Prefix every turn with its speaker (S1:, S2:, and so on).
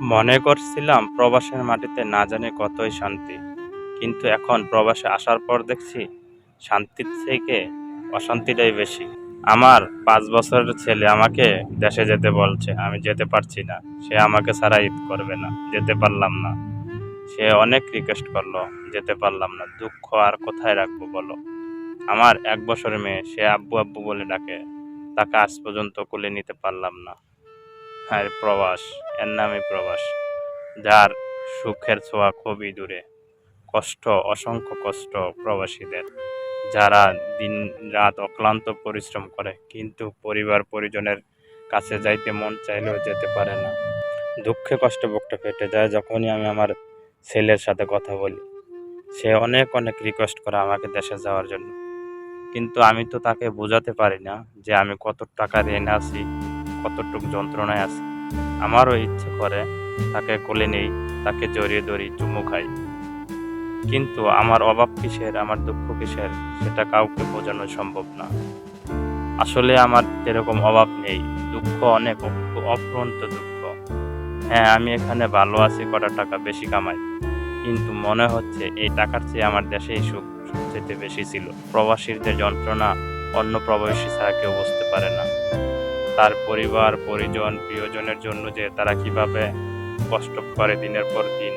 S1: মনে করছিলাম প্রবাসের মাটিতে না জানি কতই শান্তি, কিন্তু এখন প্রবাসে আসার পর দেখছি শান্তির থেকে অশান্তিটাই বেশি। আমার পাঁচ বছরের ছেলে আমাকে দেশে যেতে বলছে, আমি যেতে পারছি না। সে আমাকে ছাড়া ঈদ করবে না, যেতে পারলাম না। সে অনেক রিকোয়েস্ট করল, যেতে পারলাম না। দুঃখ আর কোথায় রাখব বলো? আমার এক বছর মেয়ে, সে আব্বু আব্বু বলে ডাকে, তাকে আজ পর্যন্ত কোলে নিতে পারলাম না। আর প্রবাস, এর নামে প্রবাস, যার সুখের ছোঁয়া খুবই দূরে। কষ্ট, অসংখ্য কষ্ট প্রবাসীদের, যারা দিন রাত অক্লান্ত পরিশ্রম করে, কিন্তু পরিবার পরিজনের কাছে যাইতে মন চাইলেও যেতে পারে না। দুঃখে কষ্ট বুকটা ফেটে যায় যখনই আমি আমার ছেলের সাথে কথা বলি। সে অনেক অনেক রিকোয়েস্ট করে আমাকে দেশে যাওয়ার জন্য। কিন্তু আমি তো তাকে বোঝাতে পারি না যে আমি কত টাকা ঋণ আছি। কতটুকু যন্ত্রণায় আছি। আমারও ইচ্ছে করে তাকে কোলে নেই, তাকে জড়িয়ে ধরি, চুমু খাই। কিন্তু আমার অভাব কিসের, আমার দুঃখ কিসের, সেটা কাউকে বোঝানো সম্ভব না। আসলে আমার এরকম অভাব নেই, দুঃখ অনেক অপ- অফুরন্ত দুঃখ। হ্যাঁ আমি এখানে ভালো আছি, কটা টাকা বেশি কামাই। কিন্তু মনে হচ্ছে এই টাকার চেয়ে আমার দেশেই সুখ সবচেয়ে বেশি ছিল। প্রবাসীদের যন্ত্রণা অন্য প্রবাসী ছাড়া কেউ বুঝতে পারে না। তার পরিবার পরিজন প্রিয়জনের জন্য যে তারা কীভাবে কষ্ট করে দিনের পর দিন।